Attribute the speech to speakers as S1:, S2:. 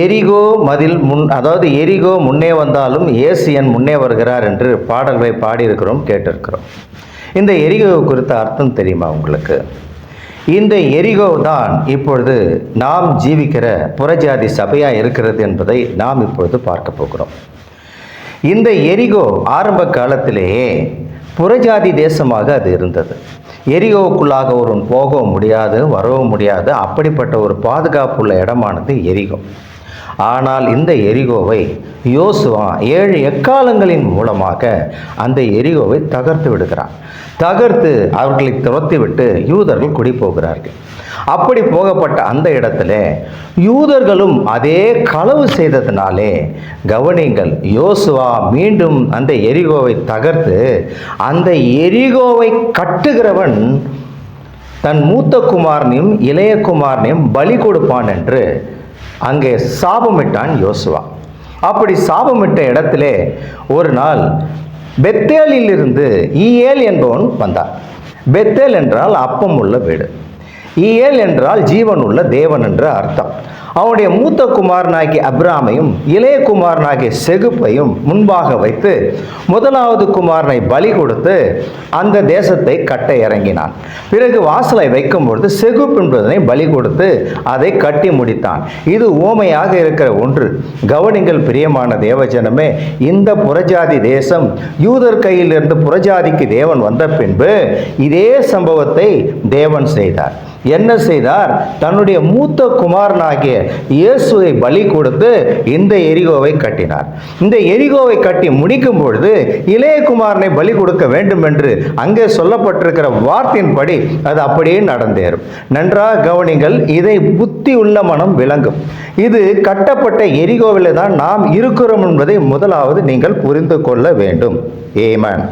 S1: எரிகோ மதில் முன் அதாவது எரிகோ முன்னே வந்தாலும் இயேசு என் முன்னே வருகிறார் என்று பாடல்களை பாடியிருக்கிறோம் கேட்டிருக்கிறோம். இந்த எரிகோ குறித்த அர்த்தம் தெரியுமா உங்களுக்கு? இந்த எரிகோ தான் இப்பொழுது நாம் ஜீவிக்கிற புறஜாதி சபையாக இருக்கிறது என்பதை நாம் இப்பொழுது பார்க்க போகிறோம். இந்த எரிகோ ஆரம்ப காலத்திலேயே புறஜாதி தேசமாக அது இருந்தது. எரிகோவுக்குள்ளாக ஒருவன் போகவும் முடியாது வரவும் முடியாது அப்படிப்பட்ட ஒரு பாதுகாப்புள்ள இடமானது எரிகோ. ஆனால் இந்த எரிகோவை யோசுவா ஏழு எக்காலங்களின் மூலமாக அந்த எரிகோவை தகர்த்து விடுகிறான். தகர்த்து அவர்களை துரத்தி விட்டு யூதர்கள் குடி போகிறார்கள் அப்படி போகப்பட்ட அந்த இடத்துல யூதர்களும் அதே களவு செய்ததினாலே கவனிங்கள் யோசுவா மீண்டும் அந்த எரிகோவை தகர்த்து அந்த எரிகோவை கட்டுகிறவன் தன் மூத்த குமாரனையும் இளைய குமாரனையும் பலி கொடுப்பான் என்று அங்கே சாபமிட்டான் யோசுவா. அப்படி சாபமிட்ட இடத்திலே ஒரு நாள் பெத்தேலிலிருந்து ஈயேல் என்பவன் வந்தான். பெத்தேல் என்றால் அப்பம் உள்ள வீடு. ஈயேல் என்றால் ஜீவன் உள்ள தேவன் என்று அர்த்தம். அவனுடைய மூத்த குமாரனாகிய அப்ராமையும் இளைய குமாரனாகிய செகுப்பையும் முன்பாக வைத்து முதலாவது குமாரனை பலி கொடுத்து அந்த தேசத்தை கட்ட இறங்கினான் பிறகு வாசலை வைக்கும் பொழுது செகுப் என்பதனை பலி கொடுத்து அதை கட்டி முடித்தான். இது ஓமையாக இருக்கிற ஒன்று. கவனிங்கள் பிரியமான தேவஜனமே இந்த புறஜாதி தேசம் யூதர் கையிலிருந்து புறஜாதிக்கு தேவன் வந்த பின்பு இதே சம்பவத்தை தேவன் செய்தார். என்ன செய்தார்? தன்னுடைய மூத்த குமாரனாகிய இயேசுவை பலி கொடுத்து இந்த எரிகோவை கட்டினார். இந்த எரிகோவை கட்டி முடிக்கும் பொழுது இளையகுமாரனை பலி கொடுக்க வேண்டும் என்று அங்கே சொல்லப்பட்டிருக்கிற வார்த்தையின்படி அது அப்படியே நடந்தேறும். நன்றாக கவனிங்கள் இதை புத்தி உள்ள மனம் விளங்கும். இது கட்டப்பட்ட எரிகோவில் தான் நாம் இருக்கிறோம் என்பதை முதலாவது நீங்கள் புரிந்து கொள்ள வேண்டும். ஏமன்